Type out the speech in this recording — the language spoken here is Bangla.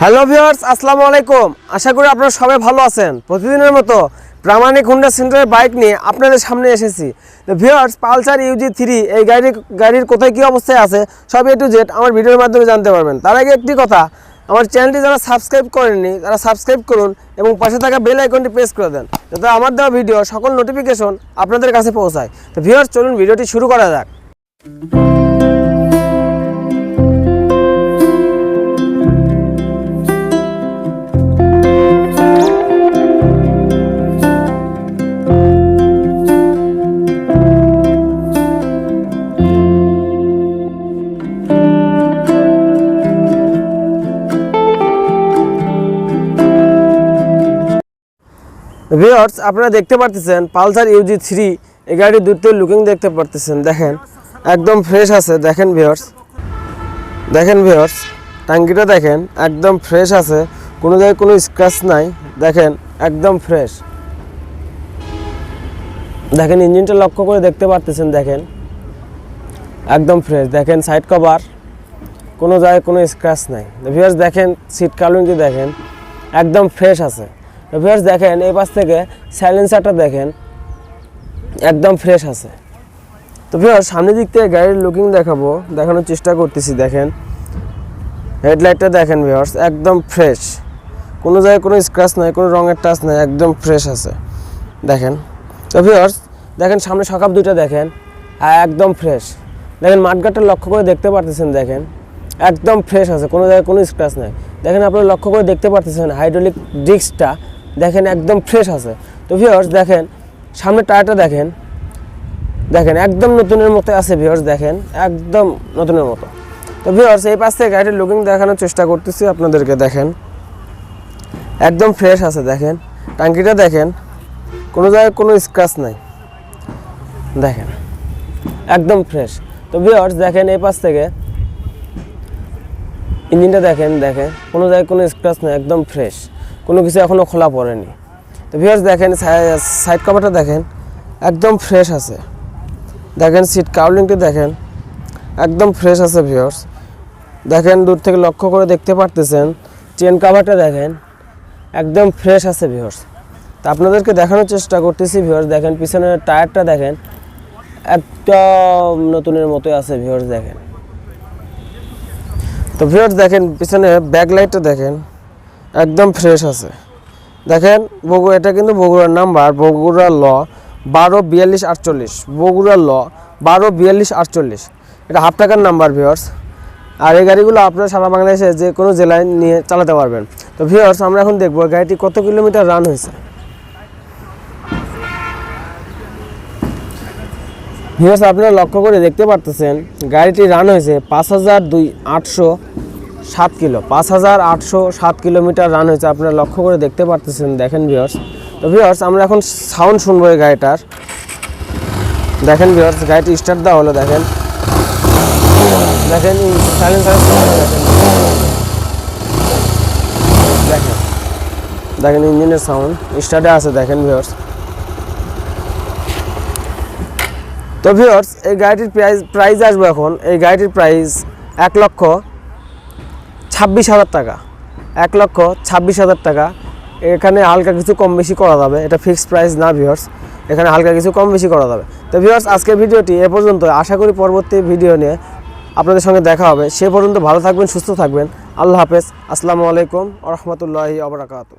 হ্যালো ভিউয়ার্স, আসসালামু আলাইকুম। আশা করি আপনারা সবাই ভালো আছেন। প্রতিদিনের মতো প্রামাণিক হুন্ডা সেন্টারের বাইক নিয়ে আপনাদের সামনে এসেছি। তো ভিউয়ার্স, পালসার ইউজি থ্রি, এই গাড়ির গাড়ির কোথায় কী অবস্থায় আছে সব এ টু জেড আমার ভিডিওর মাধ্যমে জানতে পারবেন। তার আগে একটি কথা, আমার চ্যানেলটি যারা সাবস্ক্রাইব করেননি, তারা সাবস্ক্রাইব করুন এবং পাশে থাকা বেল আইকনটি প্রেস করে দেন, যাতে আমার দেওয়া ভিডিও সকল নোটিফিকেশন আপনাদের কাছে পৌঁছায়। তো ভিউয়ার্স, চলুন ভিডিওটি শুরু করা যাক। ভিউয়ার্স আপনারা দেখতে পারতেছেন, পালসার ইউজি থ্রি এই গাড়ির দুটো লুকিং দেখতে পারতেছেন, দেখেন, একদম ফ্রেশ আছে, দেখেন ভিওর্স দেখেন ভিওর্স টাঙ্কিটা দেখেন, একদম ফ্রেশ আছে, কোনো জায়গায় কোনো স্ক্র্যাচ নাই, দেখেন, একদম ফ্রেশ দেখেন ইঞ্জিনটা লক্ষ্য করে দেখতে পারতেছেন, দেখেন, একদম ফ্রেশ দেখেন সাইড কভার কোনো জায়গায় কোনো স্ক্র্যাচ নাই। ভিউয়ার্স দেখেন সিট কালুনটি দেখেন, একদম ফ্রেশ আছে। ভিউয়ার্স দেখেন, এই পাশ থেকে সাইলেন্সারটা দেখেন, একদম ফ্রেশ আছে। তো ভিউয়ার্স সামনের দিক থেকে গাড়ির লুকিং দেখাবো, দেখানোর চেষ্টা করতেছি, দেখেন। হেডলাইটটা দেখেন ভিউয়ার্স একদম ফ্রেশ কোনো জায়গায় কোনো স্ক্র্যাচ নাই, কোনো রঙের টাচ নাই, একদম ফ্রেশ আছে। দেখেন, তো ভিউয়ার্স দেখেন সামনে সকাপ দুইটা দেখেন একদম ফ্রেশ দেখেন, মাঠঘাটটা লক্ষ্য করে দেখতে পারতেছেন, দেখেন। একদম ফ্রেশ আছে, কোনো জায়গায় কোনো স্ক্র্যাচ নাই। দেখেন, আপনারা লক্ষ্য করে দেখতে পারতেছেন হাইড্রোলিক ডিস্কটা দেখেন একদম ফ্রেশ আছে। তো ভিউয়ার্স দেখেন, সামনে টায়ারটা দেখেন। দেখেন, একদম নতুনের মতো আছে ভিউয়ার্স দেখেন, একদম নতুনের মতো। তো ভিউয়ার্স এই পাশ থেকে গাড়ির লুকিং দেখানোর চেষ্টা করতেছি আপনাদেরকে, দেখেন। একদম ফ্রেশ আছে, দেখেন। টাঙ্কিটা দেখেন, কোনো জায়গায় কোনো স্ক্র্যাচ নাই। দেখেন, একদম ফ্রেশ তো ভিউয়ার্স দেখেন, এই পাশ থেকে ইঞ্জিনটা দেখেন দেখেন, কোনো জায়গায় কোনো স্ক্র্যাচ নেই, একদম ফ্রেশ কোনো কিছু এখনও খোলা পড়েনি। তো ভিউয়ার্স দেখেন সাইড কভারটা দেখেন, একদম ফ্রেশ আছে। দেখেন সিট কাউলিংটি দেখেন, একদম ফ্রেশ আছে ভিউয়ার্স দেখেন দূর থেকে লক্ষ্য করে দেখতে পারতেছেন চেন কাভারটা দেখেন, একদম ফ্রেশ আছে ভিউয়ার্স তা আপনাদেরকে দেখানোর চেষ্টা করতেছি ভিউয়ার্স দেখেন পিছনের টায়ারটা দেখেন, একদম নতুনের মতোই আছে ভিউয়ার্স দেখেন। তো ভিউয়ার্স দেখেন, পিছনে ব্যাক লাইটটা দেখেন। একদম ফ্রেশ আছে। দেখেন বগু এটা কিন্তু বগুড়ার নাম্বার বগুড়া ল বারো বিয়াল্লিশ আটচল্লিশ, বগুড়া ল বারো বিয়াল্লিশ আটচল্লিশ। এটা হাফ টাকার নাম্বার ভিওর্স আর এই গাড়িগুলো আপনারা সারা বাংলাদেশে যে কোনো জেলায় নিয়ে চালাতে পারবেন। তো ভিওর্স আমরা এখন দেখব গাড়িটি কত কিলোমিটার রান হয়েছে। ভিওর্স আপনারা লক্ষ্য করে দেখতে পারতেছেন, গাড়িটি রান হয়েছে পাঁচ হাজার দুই আটশো সাত কিলো, পাঁচ হাজার আটশো সাত কিলোমিটার রান হয়েছে। আপনারা লক্ষ্য করে দেখতে পারতেছেন, দেখেন ভিউয়ার্স তো ভিউয়ার্স আমরা এখন সাউন্ড শুনব এই গাড়িটার। দেখেন ভিউয়ার্স গাড়িটি স্টার্ট দেওয়া হলো, দেখেন। দেখেন দেখেন। দেখেন ইঞ্জিনের সাউন্ড স্টার্টে আছে, দেখেন ভিউয়ার্স তো ভিউয়ার্স এই গাড়িটির প্রাইস প্রাইস আসবে এখন। এই গাড়িটির প্রাইস এক লক্ষ ছাব্বিশ হাজার টাকা। এক লক্ষ ছাব্বিশ হাজার টাকা। এখানে হালকা কিছু কম বেশি করা যাবে। এটা ফিক্সড প্রাইস না ভিওর্স এখানে হালকা কিছু কম বেশি করা যাবে। তো ভিওর্স আজকে ভিডিওটি এ পর্যন্ত। আশা করি পরবর্তী ভিডিও নিয়ে আপনাদের সঙ্গে দেখা হবে। সে পর্যন্ত ভালো থাকবেন, সুস্থ থাকবেন। আল্লাহ হাফেজ। আসসালামু আলাইকুম রহমতুল্লাহি আবরাকাতু